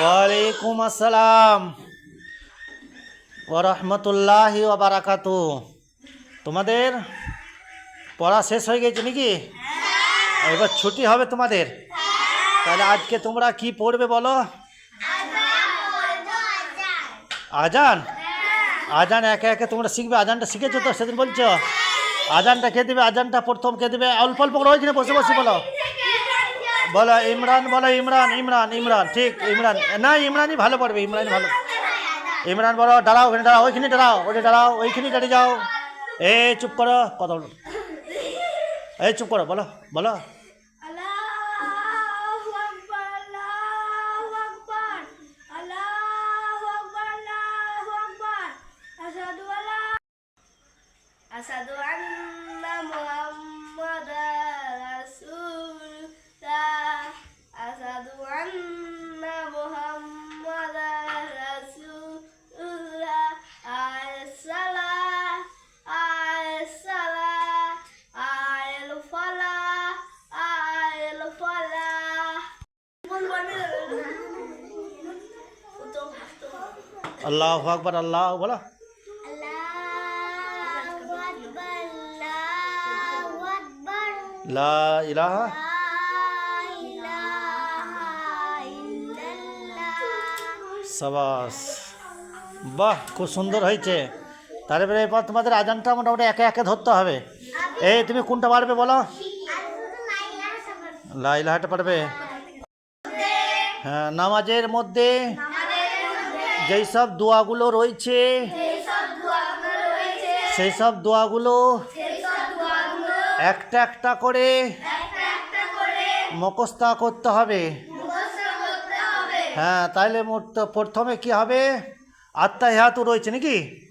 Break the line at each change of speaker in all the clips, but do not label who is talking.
ওয়ালাইকুম আসসালাম। ও রহমতুল্লাহ বারাকাতু তোমাদের পড়া শেষ হয়ে গেছে নাকি? এবার ছুটি হবে তোমাদের। তাহলে আজকে তোমরা কি পড়বে বলো? আজান? আজান একে একে তোমরা শিখবে। আজানটা শিখেছো তো সেদিন বলছো? আজানটা কে দেবে? আজানটা প্রথম কে দেবে? অল্প অল্প করে ওইখানে বসে বসে বলো। বলো ইমরান বলো ইমরান ইমরান ইমরান, ঠিক, ইমরান। না, ইমরানই ভালো পড়বে, ইমরানই ভালো। ইমরান বলো, দাঁড়াও ওখানে, দাঁড়াও, ওইখানে দাঁড়াও ওইটা দাঁড়াও, ওইখানে দাঁড়িয়ে যাও। এ, চুপ করো, কথা বলো। এই চুপ করো, বলো বলো।
আল্লাহ আকবর, আল্লাহ,
বলো। লা ইলাহা। সাবাস। বাহ, খুব সুন্দর হয়েছে। তারপরে এবার তোমাদের আজানটা মোটামুটি একে একে ধরতে হবে। এই, তুমি কোনটা পারবে বলো? লা ইলাহাটা পারবে? হ্যাঁ নামাজের মধ্যে যেই সব দোয়াগুলো রয়েছে সেই সব দোয়াগুলো একটা একটা করে মুখস্থ করতে হবে। হ্যাঁ তাইলে মোট- প্রথমে কি হবে? আত্মা হাতু রয়েছে নাকি?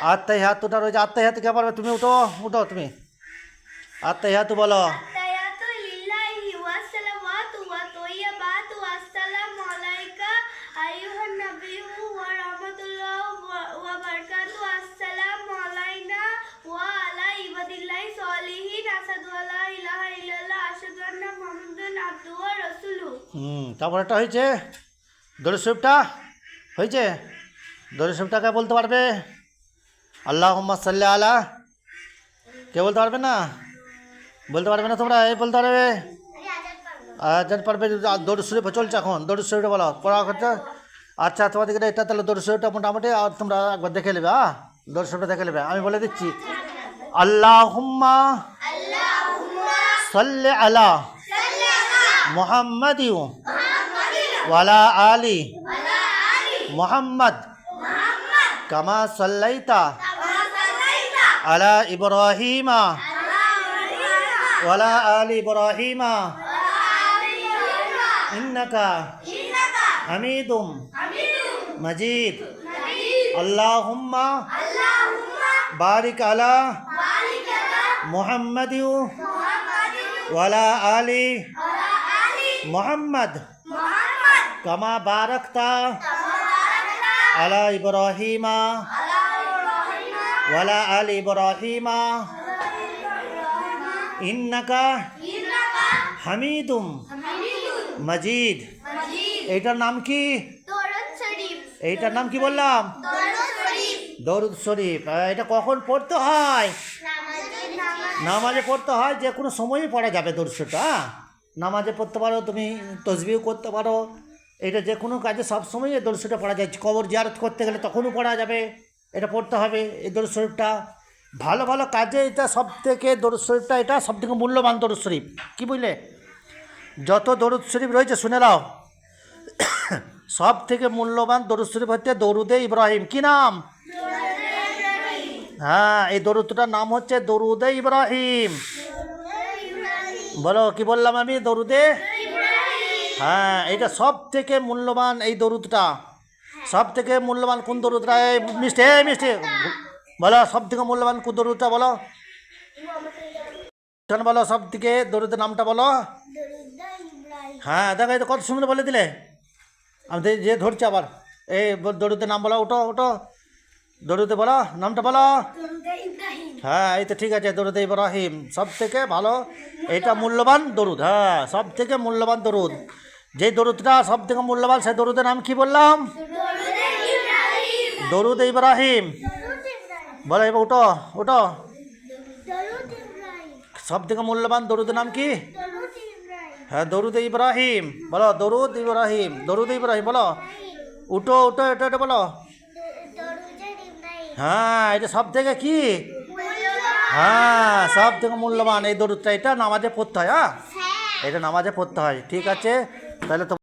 আত্মা হাতুটা রয়েছে। আত্মা হাতু কে পারবে তুমি উঠো উঠো তুমি। আত্মা হাতু বলো। হুম তারপর একটা হয়েছে? দরুসুফটা হয়েছে দরুসুফটাকে বলতে পারবে? আল্লাহ সাল্লি আলা। কে বলতে পারবে না? বলতে পারবে না তোমরা? এই বলতে পারবে? আজান পারবে। শরীফ চলছে এখন। শরীফটা বলো। পড়া করতে আচ্ছা তোমাদের এটা তাহলে শরীফটা মোটামুটি আর তোমরা একবার দেখে নেবে হ্যাঁ শরীফটা দেখে নেবে। আমি বলে দিচ্ছি। আল্লাহ হুম্মা সাল্লি আলা। মোহাম্মদ ওয়ালা আলী মোহাম্মদ কামা সাল্লাইতা আলা ইব্রাহিমা ওয়ালা আলী ইব্রাহিমা ইন্নাকা হামিদুম মজিদ আল্লাহুম্মা বারিক আলা মুহাম্মদ ওয়ালা আলী মুহাম্মদ। কামা বারাকতা। আলা ইব্রাহিমা। ওয়ালা আলী ইব্রাহিমা। ইন্নাকা হামিদুম। মজিদ। এইটার নাম কি? এইটার নাম কি বললাম?
দরুদ শরীফ।
এটা কখন পড়তে হয়?
নামাজে
পড়তে হয়, যে কোনো সময়ই পড়া যাবে দরুদ দর্শটা নামাজে পড়তে পারো তুমি তসবিও করতে পারো। এটা যে কোনো কাজে সব সময় এই দর্শটা পড়া যায়। কবর জিয়ারত করতে গেলে তখনও পড়া যাবে এটা পড়তে হবে এই দরুদ শরীফটা। ভালো ভালো কাজে এটা সব থেকে দরুদ শরীফটা এটা সব থেকে মূল্যবান দরুদ শরীফ। কী বুঝলে যত দরুদ শরীফ রয়েছে শুনে নাও। সব থেকে মূল্যবান দরুদ শরীফ হচ্ছে দরুদে ইব্রাহিম। কি নাম? হ্যাঁ এই দরুদটার নাম হচ্ছে দরুদে ইব্রাহিম। বলো কি বললাম আমি দরুদে? হ্যাঁ এটা সব থেকে মূল্যবান এই দরুদটা। সব থেকে মূল্যবান কোন দরুদটা এই মিষ্টি এই মিষ্টি। বলো সব থেকে মূল্যবান কোন দরুদটা বলো? বলো সব থেকে দরুদের নামটা বলো? হ্যাঁ দেখো এটা কত সুন্দর বলে দিলে। আমি যে ধরছি আবার। এই দরুদের নাম বলো ওটো ওটো দরুদে বলো নামটা বলো। হ্যাঁ এই তো ঠিক আছে দরুদ ইব্রাহিম। সব থেকে ভালো এটা মূল্যবান দরুদ হ্যাঁ সব থেকে মূল্যবান দরুদ। যে দরুদটা সব থেকে মূল্যবান সেই দরুদের নাম কি বললাম? দরুদ ইব্রাহিম। বলো এবার উঠো উঠো। সব থেকে মূল্যবান দরুদের নাম কি? হ্যাঁ দরুদ ইব্রাহিম। বলো দরুদ ইব্রাহিম দরুদ ইব্রাহিম বলো। উঠো উঠো এটা এটা বলো। হ্যাঁ এটা সব থেকে কি? হ্যাঁ সব থেকে মূল্যবান এই দরুদটা এটা নামাজে পড়তে হয়? হ্যাঁ। এটা নামাজে পড়তে হয় ঠিক আছে? তাহলে তো